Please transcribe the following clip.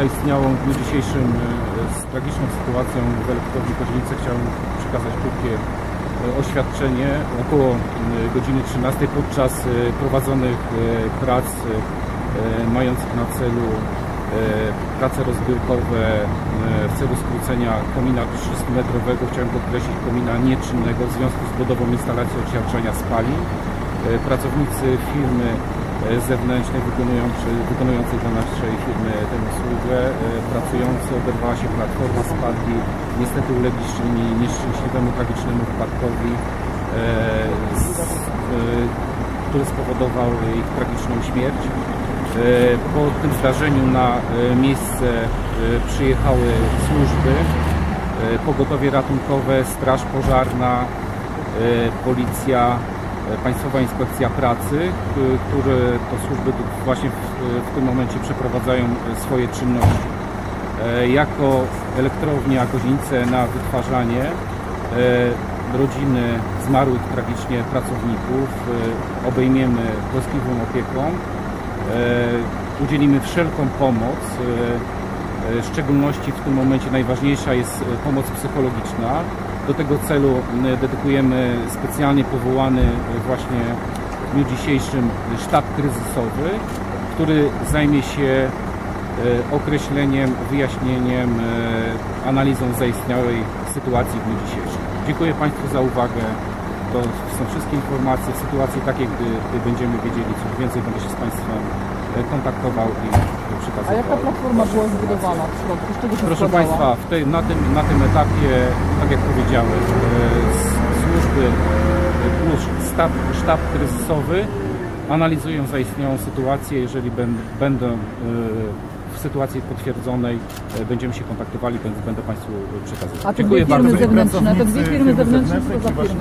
Zaistniałą w dniu dzisiejszym e, z tragiczną sytuacją w elektrowni Kozienice chciałem przekazać krótkie e, oświadczenie. Około m, godziny 13 podczas e, prowadzonych e, prac e, mających na celu e, prace rozbiórkowe e, w celu skrócenia komina 300-metrowego, chciałem podkreślić komina nieczynnego w związku z budową instalacji ociepłania spalin. E, Pracownicy firmy e, zewnętrznej wykonujący, wykonującej dla naszej firmy tę usługę, e, pracujący, oberwała się platforma, spadli, niestety ulegli nieszczęśliwemu, tragicznemu wypadkowi, e, e, który spowodował ich tragiczną śmierć. E, Po tym zdarzeniu na e, miejsce e, przyjechały służby, e, pogotowie ratunkowe, straż pożarna, e, policja, e, Państwowa Inspekcja Pracy, k- które to służby właśnie w, w tym momencie przeprowadzają e, swoje czynności. E, Jako elektrownia Kozienice na wytwarzanie e, rodziny zmarłych tragicznie pracowników e, obejmiemy troskliwą opieką. E, Udzielimy wszelką pomoc. e, e, W szczególności w tym momencie najważniejsza jest e, pomoc psychologiczna. Do tego celu m, dedykujemy specjalnie powołany e, właśnie w dniu dzisiejszym sztab kryzysowy, który zajmie się e, określeniem, wyjaśnieniem, e, analizą zaistniałej sytuacji w dniu dzisiejszym. Dziękuję Państwu za uwagę. To są wszystkie informacje w sytuacji takiej, gdy, gdy będziemy wiedzieli coś więcej, będę się z Państwem e, kontaktował i A przekazywał. jaka platforma była zbudowana w środku? Z czego się Proszę składała? Państwa, w tej, na, tym, na tym etapie, tak jak powiedziałem, e, służby e, plus sztab, sztab kryzysowy analizują zaistniałą sytuację. Jeżeli będą e, w sytuacji potwierdzonej, e, będziemy się kontaktowali, będę, będę Państwu przekazywał. A Dziękuję dwie firmy bardzo. zewnętrzne, te dwie firmy zewnętrzne, co za firmy?